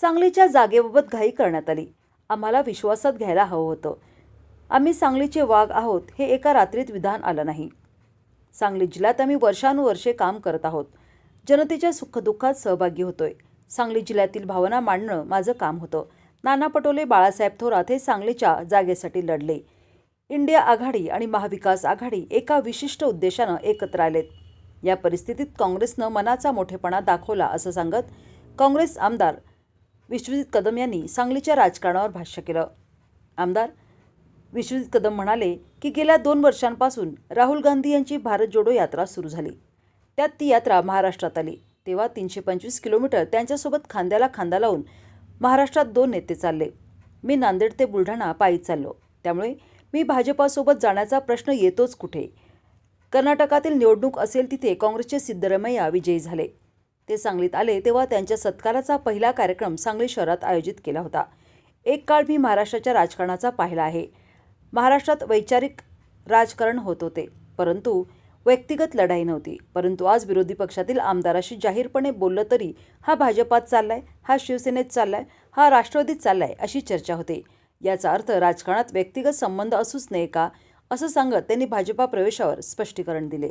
सांगलीच्या जागेबाबत घाई करण्यात आली. आम्हाला विश्वासात घ्यायला हवं होतं. आम्ही सांगलीचे वाघ आहोत हे एका रात्रीत विधान आलं नाही. सांगली जिल्ह्यात आम्ही वर्षानुवर्षे काम करत आहोत. जनतेच्या सुखदुःखात सहभागी होतोय. सांगली जिल्ह्यातील भावना मांडणं माझं काम होतं. नाना पटोले बाळासाहेब थोरात हे सांगलीच्या जागेसाठी लढले. इंडिया आघाडी आणि महाविकास आघाडी एका विशिष्ट उद्देशानं एकत्र आलेत. या परिस्थितीत काँग्रेसनं मनाचा मोठेपणा दाखवला असं सांगत काँग्रेस आमदार विश्वजित कदम यांनी सांगलीच्या राजकारणावर भाष्य केलं. आमदार विश्वजित कदम म्हणाले की गेल्या दोन वर्षांपासून राहुल गांधी यांची भारत जोडो यात्रा सुरू झाली. त्यात ती यात्रा महाराष्ट्रात आली. तेव्हा तीनशे पंचवीस किलोमीटर त्यांच्यासोबत खांद्याला खांदा लावून महाराष्ट्रात दोन नेते चालले. मी नांदेड ते बुलढाणा पायी चाललो. त्यामुळे मी भाजपासोबत जाण्याचा प्रश्न येतोच कुठे? कर्नाटकातील निवडणूक असेल तिथे काँग्रेसचे सिद्धरमैया विजयी झाले. ते सांगलीत आले तेव्हा त्यांच्या सत्काराचा पहिला कार्यक्रम सांगली शहरात आयोजित केला होता. एक काळ मी महाराष्ट्राच्या राजकारणाचा पाहिला आहे. महाराष्ट्रात वैचारिक राजकारण होत होते. परंतु व्यक्तिगत लढाई नव्हती. परंतु आज विरोधी पक्षातील आमदाराशी जाहीरपणे बोललं तरी हा भाजपात चाललाय हा शिवसेनेत चाललाय हा राष्ट्रवादीत चाललाय अशी चर्चा होते. याचा अर्थ राजकारणात व्यक्तिगत संबंध असूच नये का असं सांगत त्यांनी भाजपा प्रवेशावर स्पष्टीकरण दिले.